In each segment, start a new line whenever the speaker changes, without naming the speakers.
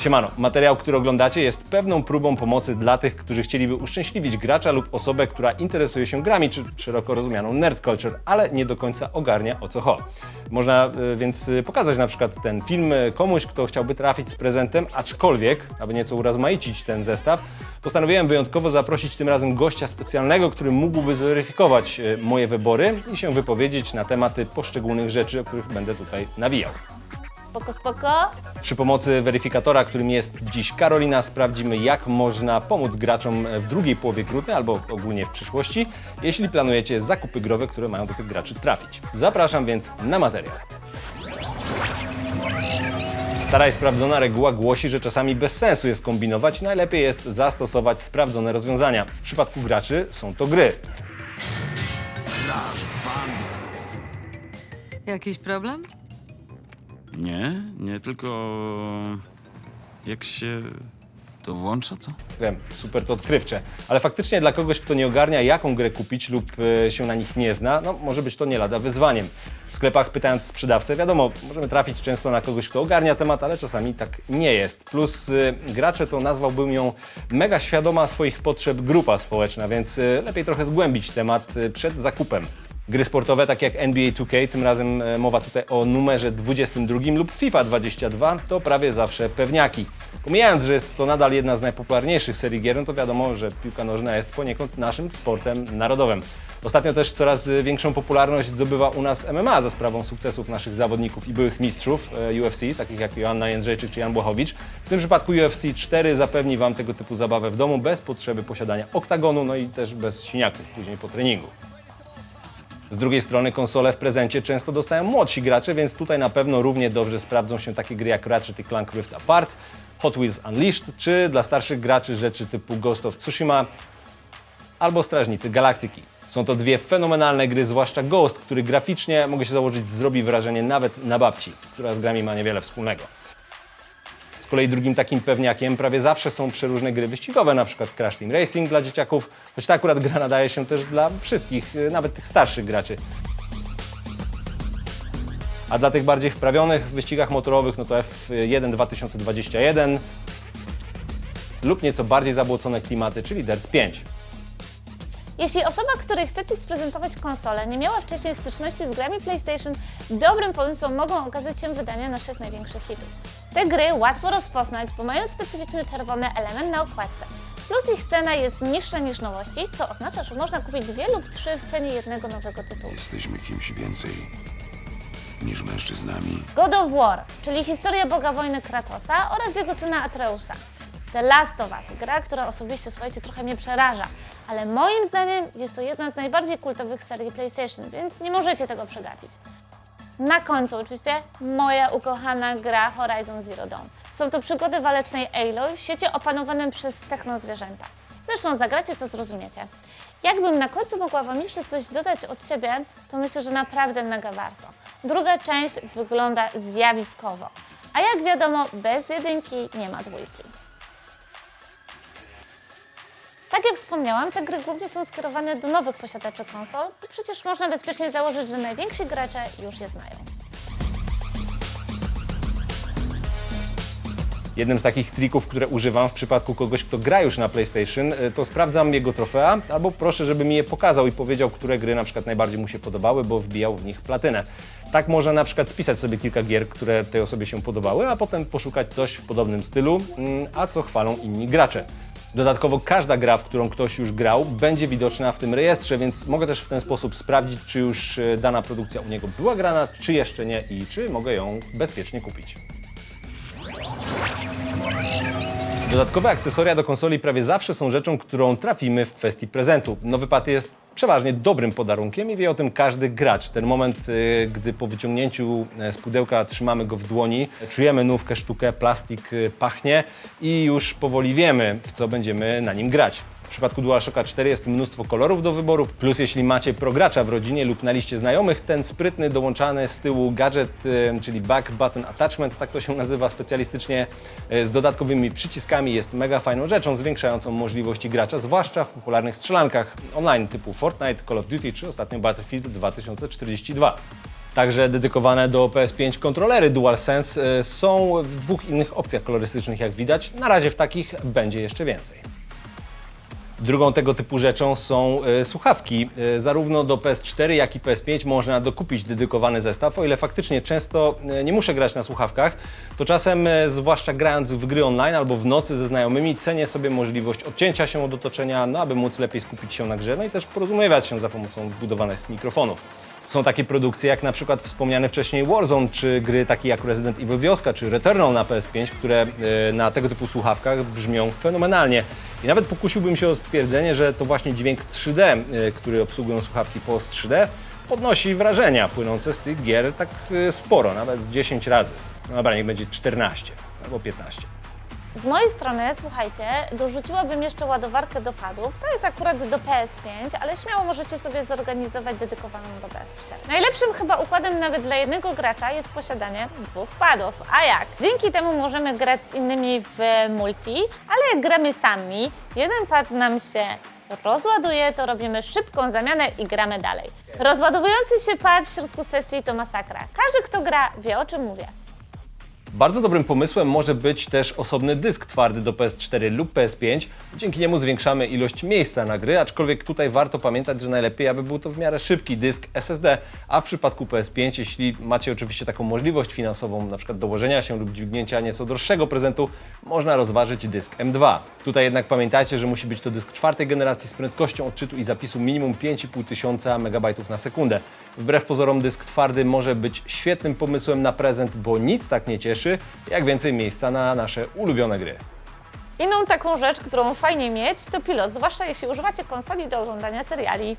Siemano, materiał, który oglądacie jest pewną próbą pomocy dla tych, którzy chcieliby uszczęśliwić gracza lub osobę, która interesuje się grami, czy szeroko rozumianą nerd culture, ale nie do końca ogarnia o co chodzi. Można y, więc y, pokazać na przykład ten film y, komuś, kto chciałby trafić z prezentem, aczkolwiek, aby nieco urozmaicić ten zestaw, postanowiłem wyjątkowo zaprosić tym razem gościa specjalnego, który mógłby zweryfikować moje wybory i się wypowiedzieć na tematy poszczególnych rzeczy, o których będę tutaj nawijał.
Spoko, spoko.
Przy pomocy weryfikatora, którym jest dziś Karolina, sprawdzimy, jak można pomóc graczom w drugiej połowie grudnia albo ogólnie w przyszłości, jeśli planujecie zakupy growe, które mają do tych graczy trafić. Zapraszam więc na materiał. Stara i sprawdzona reguła głosi, że czasami bez sensu jest kombinować, najlepiej jest zastosować sprawdzone rozwiązania. W przypadku graczy są to gry.
Jakiś problem?
Nie, nie, tylko... Jak się to włącza, co?
Wiem, super to odkrywcze, ale faktycznie dla kogoś, kto nie ogarnia, jaką grę kupić lub e, się na nich nie zna, no może być to nie lada wyzwaniem. W sklepach pytając sprzedawcę, wiadomo, możemy trafić często na kogoś, kto ogarnia temat, ale czasami tak nie jest. Plus y, gracze to nazwałbym ją mega świadoma swoich potrzeb grupa społeczna, więc y, lepiej trochę zgłębić temat y, przed zakupem. Gry sportowe, tak jak NBA 2K, tym razem e, mowa tutaj o numerze 22 lub FIFA 22, to prawie zawsze pewniaki. Pomijając, że jest to nadal jedna z najpopularniejszych serii gier, no to wiadomo, że piłka nożna jest poniekąd naszym sportem narodowym. Ostatnio też coraz y, większą popularność zdobywa u nas MMA za sprawą sukcesów naszych zawodników i byłych mistrzów e, UFC, takich jak Joanna Jędrzejczyk czy Jan Błachowicz. W tym przypadku UFC 4 zapewni Wam tego typu zabawę w domu bez potrzeby posiadania oktagonu, no i też bez siniaków później po treningu. Z drugiej strony konsole w prezencie często dostają młodsi gracze, więc tutaj na pewno równie dobrze sprawdzą się takie gry jak Ratchet i Clank Rift Apart, Hot Wheels Unleashed, czy dla starszych graczy rzeczy typu Ghost of Tsushima albo Strażnicy Galaktyki. Są to dwie fenomenalne gry, zwłaszcza Ghost, który graficznie, mogę się założyć, zrobi wrażenie nawet na babci, która z grami ma niewiele wspólnego. Kolei drugim takim pewniakiem prawie zawsze są przeróżne gry wyścigowe, na przykład Crash Team Racing dla dzieciaków, choć ta akurat gra nadaje się też dla wszystkich, y, nawet tych starszych graczy. A dla tych bardziej wprawionych w wyścigach motorowych, no to F1 2021 lub nieco bardziej zabłocone klimaty, czyli Dirt 5.
Jeśli osoba, której chcecie sprezentować konsolę, nie miała wcześniej styczności z grami PlayStation, dobrym pomysłem mogą okazać się wydania naszych największych hitów. Te gry łatwo rozpoznać, bo mają specyficzny czerwony element na okładce. Plus ich cena jest niższa niż nowości, co oznacza, że można kupić dwie lub trzy w cenie jednego nowego tytułu.
Jesteśmy kimś więcej niż mężczyznami.
God of War, czyli historia Boga Wojny Kratosa oraz jego syna Atreusa. The Last of Us, gra, która osobiście, słuchajcie, trochę mnie przeraża, ale moim zdaniem jest to jedna z najbardziej kultowych serii PlayStation, więc nie możecie tego przegapić. Na końcu oczywiście moja ukochana gra Horizon Zero Dawn. Są to przygody walecznej Aloy w świecie opanowanym przez technozwierzęta. Zresztą zagracie, to zrozumiecie. Jakbym na końcu mogła Wam jeszcze coś dodać od siebie, to myślę, że naprawdę mega warto. Druga część wygląda zjawiskowo, a jak wiadomo, bez jedynki nie ma dwójki. Tak jak wspomniałam, te gry głównie są skierowane do nowych posiadaczy konsol i przecież można bezpiecznie założyć, że najwięksi gracze już je znają.
Jednym z takich trików, które używam w przypadku kogoś, kto gra już na PlayStation, y, to sprawdzam jego trofea, albo proszę, żeby mi je pokazał i powiedział, które gry na przykład najbardziej mu się podobały, bo wbijał w nich platynę. Tak można na przykład spisać sobie kilka gier, które tej osobie się podobały, a potem poszukać coś w podobnym stylu, mm, a co chwalą inni gracze. Dodatkowo każda gra, w którą ktoś już grał, będzie widoczna w tym rejestrze, więc mogę też w ten sposób sprawdzić, czy już y, dana produkcja u niego była grana, czy jeszcze nie i czy mogę ją bezpiecznie kupić. Dodatkowe akcesoria do konsoli prawie zawsze są rzeczą, którą trafimy w kwestii prezentu. Nowy pad jest przeważnie dobrym podarunkiem i wie o tym każdy gracz. Ten moment, y, gdy po wyciągnięciu e, z pudełka trzymamy go w dłoni, czujemy nówkę, sztukę, plastik y, pachnie i już powoli wiemy, w co będziemy na nim grać. W przypadku DualShocka 4 jest mnóstwo kolorów do wyboru, plus jeśli macie progracza w rodzinie lub na liście znajomych, ten sprytny dołączany z tyłu gadżet, y, czyli back button attachment, tak to się nazywa specjalistycznie, y, z dodatkowymi przyciskami jest mega fajną rzeczą, zwiększającą możliwości gracza, zwłaszcza w popularnych strzelankach online typu Fortnite, Call of Duty czy ostatnio Battlefield 2042. Także dedykowane do PS5 kontrolery DualSense e, są w dwóch innych opcjach kolorystycznych, jak widać. Na razie w takich będzie jeszcze więcej. Drugą tego typu rzeczą są e, słuchawki. E, zarówno do PS4, jak i PS5 można dokupić dedykowany zestaw. O ile faktycznie często e, nie muszę grać na słuchawkach, to czasem, zwłaszcza grając w gry online albo w nocy ze znajomymi, cenię sobie możliwość odcięcia się od otoczenia, no aby móc lepiej skupić się na grze, no i też porozumiewać się za pomocą wbudowanych mikrofonów. Są takie produkcje jak na przykład wspomniany wcześniej Warzone, czy gry takie jak Resident Evil Wioska, czy Returnal na PS5, które na tego typu słuchawkach brzmią fenomenalnie. I nawet pokusiłbym się o stwierdzenie, że to właśnie dźwięk 3D, e, który obsługują słuchawki Post 3D, podnosi wrażenia płynące z tych gier tak e, sporo, nawet z 10 razy. No dobra, niech będzie 14 albo 15.
Z mojej strony, słuchajcie, dorzuciłabym jeszcze ładowarkę do padów. To jest akurat do PS5, ale śmiało możecie sobie zorganizować dedykowaną do PS4. Najlepszym chyba układem nawet dla jednego gracza jest posiadanie dwóch padów. A jak? Dzięki temu możemy grać z innymi w multi, ale jak gramy sami, jeden pad nam się rozładuje, to robimy szybką zamianę i gramy dalej. Rozładowujący się pad w środku sesji to masakra. Każdy, kto gra, wie o czym mówię.
Bardzo dobrym pomysłem może być też osobny dysk twardy do PS4 lub PS5. Dzięki niemu zwiększamy ilość miejsca na gry, aczkolwiek tutaj warto pamiętać, że najlepiej, aby był to w miarę szybki dysk SSD, a w przypadku PS5, jeśli macie oczywiście taką możliwość finansową, na przykład dołożenia się lub dźwignięcia nieco droższego prezentu, można rozważyć dysk M2. Tutaj jednak pamiętajcie, że musi być to dysk czwartej generacji z prędkością odczytu i zapisu minimum 5,5 tysiąca MB na sekundę. Wbrew pozorom dysk twardy może być świetnym pomysłem na prezent, bo nic tak nie cieszy, jak więcej miejsca na nasze ulubione gry.
Inną taką rzecz, którą fajnie mieć, to pilot, zwłaszcza jeśli używacie konsoli do oglądania seriali.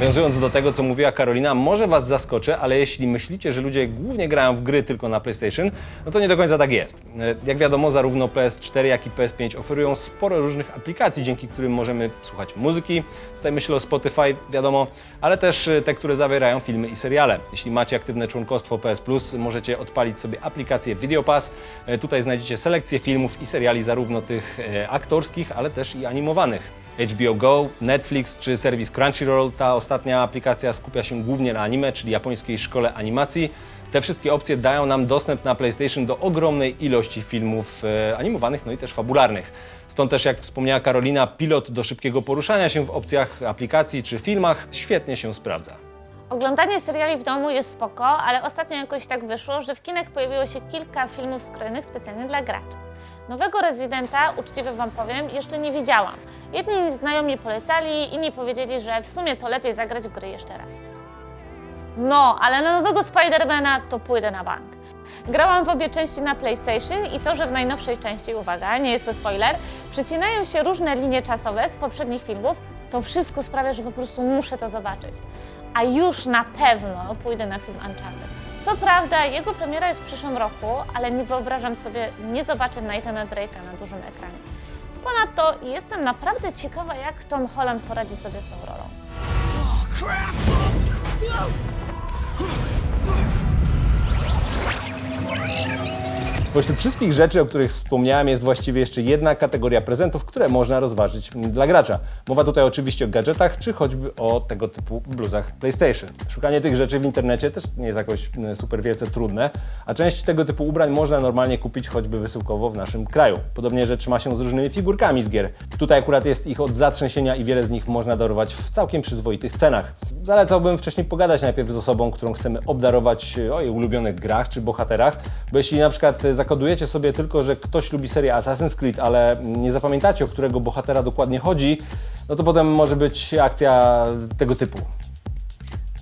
Nawiązując do tego, co mówiła Karolina, może Was zaskoczę, ale jeśli myślicie, że ludzie głównie grają w gry tylko na PlayStation, no to nie do końca tak jest. E, Jak wiadomo, zarówno PS4, jak i PS5 oferują sporo różnych aplikacji, dzięki którym możemy słuchać muzyki, tutaj myślę o Spotify, wiadomo, ale też e, te, które zawierają filmy i seriale. Jeśli macie aktywne członkostwo PS Plus, możecie odpalić sobie aplikację Video Pass. E, Tutaj znajdziecie selekcję filmów i seriali, zarówno tych aktorskich, ale też i animowanych. HBO Go, Netflix czy serwis Crunchyroll. Ta ostatnia aplikacja skupia się głównie na anime, czyli japońskiej szkole animacji. Te wszystkie opcje dają nam dostęp na PlayStation do ogromnej ilości filmów e, animowanych, no i też fabularnych. Stąd też, jak wspomniała Karolina, pilot do szybkiego poruszania się w opcjach aplikacji czy filmach świetnie się sprawdza.
Oglądanie seriali w domu jest spoko, ale ostatnio jakoś tak wyszło, że w kinach pojawiło się kilka filmów skrojonych specjalnie dla graczy. Nowego Residenta, uczciwie Wam powiem, jeszcze nie widziałam. Jedni znajomi polecali, inni powiedzieli, że w sumie to lepiej zagrać w gry jeszcze raz. No, ale na nowego Spidermana to pójdę na bank. Grałam w obie części na PlayStation i to, że w najnowszej części, uwaga, nie jest to spoiler, przecinają się różne linie czasowe z poprzednich filmów, to wszystko sprawia, że po prostu muszę to zobaczyć. A już na pewno pójdę na film Uncharted. Co prawda, jego premiera jest w przyszłym roku, ale nie wyobrażam sobie nie zobaczyć Nathana Drake'a na dużym ekranie. Ponadto jestem naprawdę ciekawa, jak Tom Holland poradzi sobie z tą rolą.
Spośród wszystkich rzeczy, o których wspomniałem, jest właściwie jeszcze jedna kategoria prezentów, które można rozważyć dla gracza. Mowa tutaj oczywiście o gadżetach, czy choćby o tego typu bluzach PlayStation. Szukanie tych rzeczy w internecie też nie jest jakoś mm, super wielce trudne, a część tego typu ubrań można normalnie kupić choćby wysyłkowo w naszym kraju. Podobnie rzecz ma się z różnymi figurkami z gier. Tutaj akurat jest ich od zatrzęsienia i wiele z nich można darować w całkiem przyzwoitych cenach. Zalecałbym wcześniej pogadać najpierw z osobą, którą chcemy obdarować e, o jej ulubionych grach czy bohaterach, bo jeśli na przykład e, zakodujecie sobie tylko, że ktoś lubi serię Assassin's Creed, ale nie zapamiętacie, o którego bohatera dokładnie chodzi, no to potem może być akcja tego typu.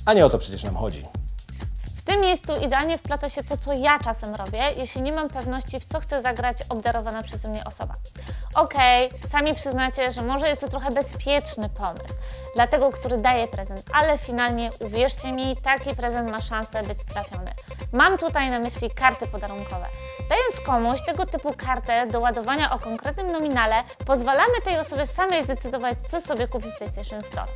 A nie o to przecież nam chodzi.
W tym miejscu idealnie wplata się to, co ja czasem robię, jeśli nie mam pewności, w co chce zagrać obdarowana przeze mnie osoba. Okej, sami przyznacie, że może jest to trochę bezpieczny pomysł dla tego, który daje prezent, ale finalnie, uwierzcie mi, taki prezent ma szansę być trafiony. Mam tutaj na myśli karty podarunkowe. Dając komuś tego typu kartę do ładowania o konkretnym nominale, pozwalamy tej osobie samej zdecydować, co sobie kupi w PlayStation Store.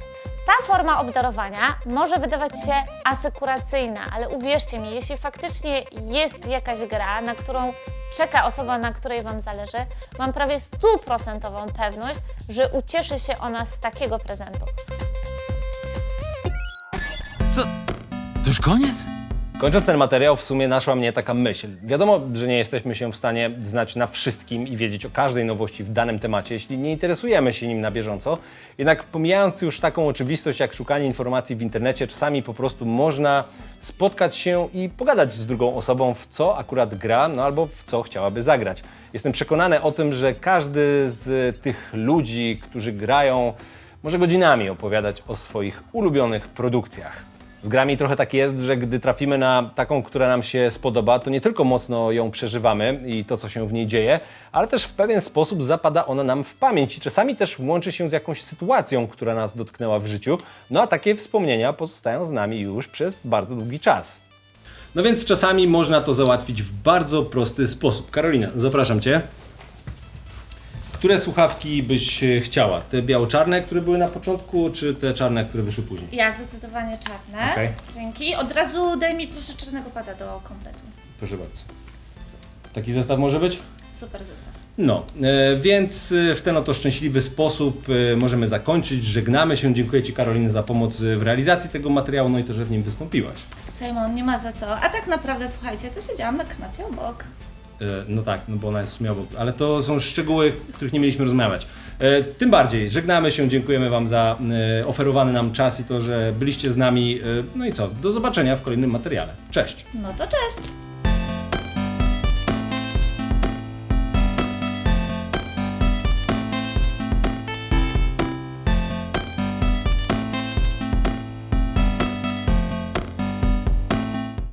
Ta forma obdarowania może wydawać się asekuracyjna, ale uwierzcie mi, jeśli faktycznie jest jakaś gra, na którą czeka osoba, na której Wam zależy, mam prawie stuprocentową pewność, że ucieszy się ona z takiego prezentu.
Co? To już koniec?
Kończąc ten materiał, w sumie naszła mnie taka myśl. Wiadomo, że nie jesteśmy się w stanie znać na wszystkim i wiedzieć o każdej nowości w danym temacie, jeśli nie interesujemy się nim na bieżąco. Jednak pomijając już taką oczywistość jak szukanie informacji w internecie, czasami po prostu można spotkać się i pogadać z drugą osobą, w co akurat gra, no albo w co chciałaby zagrać. Jestem przekonany o tym, że każdy z tych ludzi, którzy grają, może godzinami opowiadać o swoich ulubionych produkcjach. Z grami trochę tak jest, że gdy trafimy na taką, która nam się spodoba, to nie tylko mocno ją przeżywamy i to, co się w niej dzieje, ale też w pewien sposób zapada ona nam w pamięć i czasami też łączy się z jakąś sytuacją, która nas dotknęła w życiu. No a takie wspomnienia pozostają z nami już przez bardzo długi czas. No więc czasami można to załatwić w bardzo prosty sposób. Karolina, zapraszam Cię. Które słuchawki byś e, chciała? Te biało-czarne, które były na początku, czy te czarne, które wyszły później?
Ja zdecydowanie czarne.
Okej.
Dzięki. Od razu daj mi proszę czarnego pada do kompletu.
Proszę bardzo. Taki zestaw może być?
Super zestaw.
No, e, więc e, w ten oto szczęśliwy sposób e, możemy zakończyć. Żegnamy się. Dziękuję Ci Karolina za pomoc e, w realizacji tego materiału, no i to, że w nim wystąpiłaś.
Simon, nie ma za co. A tak naprawdę, słuchajcie, to siedziałam na kanapie obok.
E, No tak, no bo ona jest śmiało, ale to są szczegóły, których nie mieliśmy rozmawiać. E, Tym bardziej, żegnamy się, dziękujemy Wam za e, oferowany nam czas i to, że byliście z nami. No i co, do zobaczenia w kolejnym materiale. Cześć!
No to cześć!